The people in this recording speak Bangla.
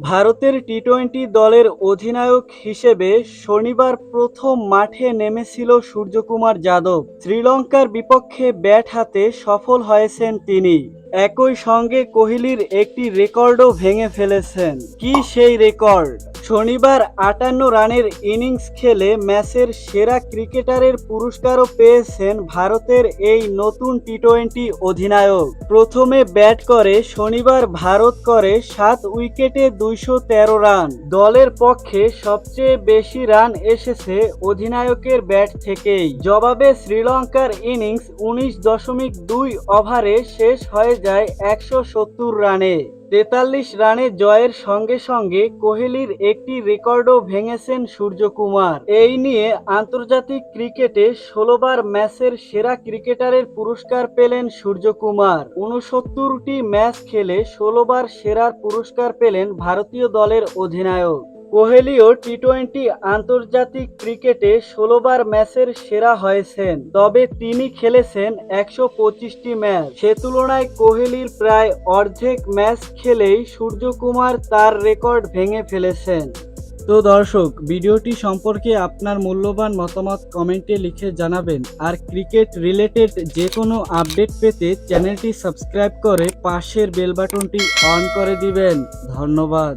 ভারতের টি টোয়েন্টি দলের অধিনায়ক হিসেবে শনিবার প্রথম মাঠে নেমেছিল সূর্যকুমার যাদব। শ্রীলঙ্কার বিপক্ষে ব্যাট হাতে সফল হয়েছেন তিনি। একই সঙ্গে কোহলির একটি রেকর্ডও ভেঙে ফেলেছেন। কি সেই রেকর্ড? শনিবার আটান্ন রানের ইনিংস খেলে ম্যাচের সেরা ক্রিকেটারের পুরস্কারও পেয়েছেন ভারতের এই নতুন টি টোয়েন্টি অধিনায়ক। প্রথমে ব্যাট করে, শনিবার ভারত করে সাত উইকেটে দুইশো তেরো রান। দলের পক্ষে সবচেয়ে বেশি রান এসেছে অধিনায়কের ব্যাট থেকেই। জবাবে শ্রীলঙ্কার ইনিংস উনিশ দশমিক দুই ওভারে শেষ হয়ে যায় একশো সত্তর রানে। তেতাল্লিশ রানে জয়ের সঙ্গে সঙ্গে কোহলির একটি রেকর্ডও ভেঙেছেন সূর্যকুমার। এই নিয়ে আন্তর্জাতিক ক্রিকেটে ষোলোবার ম্যাচের সেরা ক্রিকেটারের পুরস্কার পেলেন সূর্যকুমার। উনসত্তরটি ম্যাচ খেলে ষোলোবার সেরার পুরস্কার পেলেন ভারতীয় দলের অধিনায়ক। কোহলিও টি টোয়েন্টি আন্তর্জাতিক ক্রিকেটে ষোলোবার ম্যাচের সেরা হয়েছেন, তবে তিনি খেলেছেন একশো পঁচিশটি ম্যাচ। সে তুলনায় কোহলির প্রায় অর্ধেক ম্যাচ খেলেই সূর্যকুমার তার রেকর্ড ভেঙে ফেলেছেন। তো দর্শক, ভিডিওটি সম্পর্কে আপনার মূল্যবান মতামত কমেন্টে লিখে জানাবেন। আর ক্রিকেট রিলেটেড যে কোনো আপডেট পেতে চ্যানেলটি সাবস্ক্রাইব করে পাশের বেল বাটনটি অন করে দিবেন। ধন্যবাদ।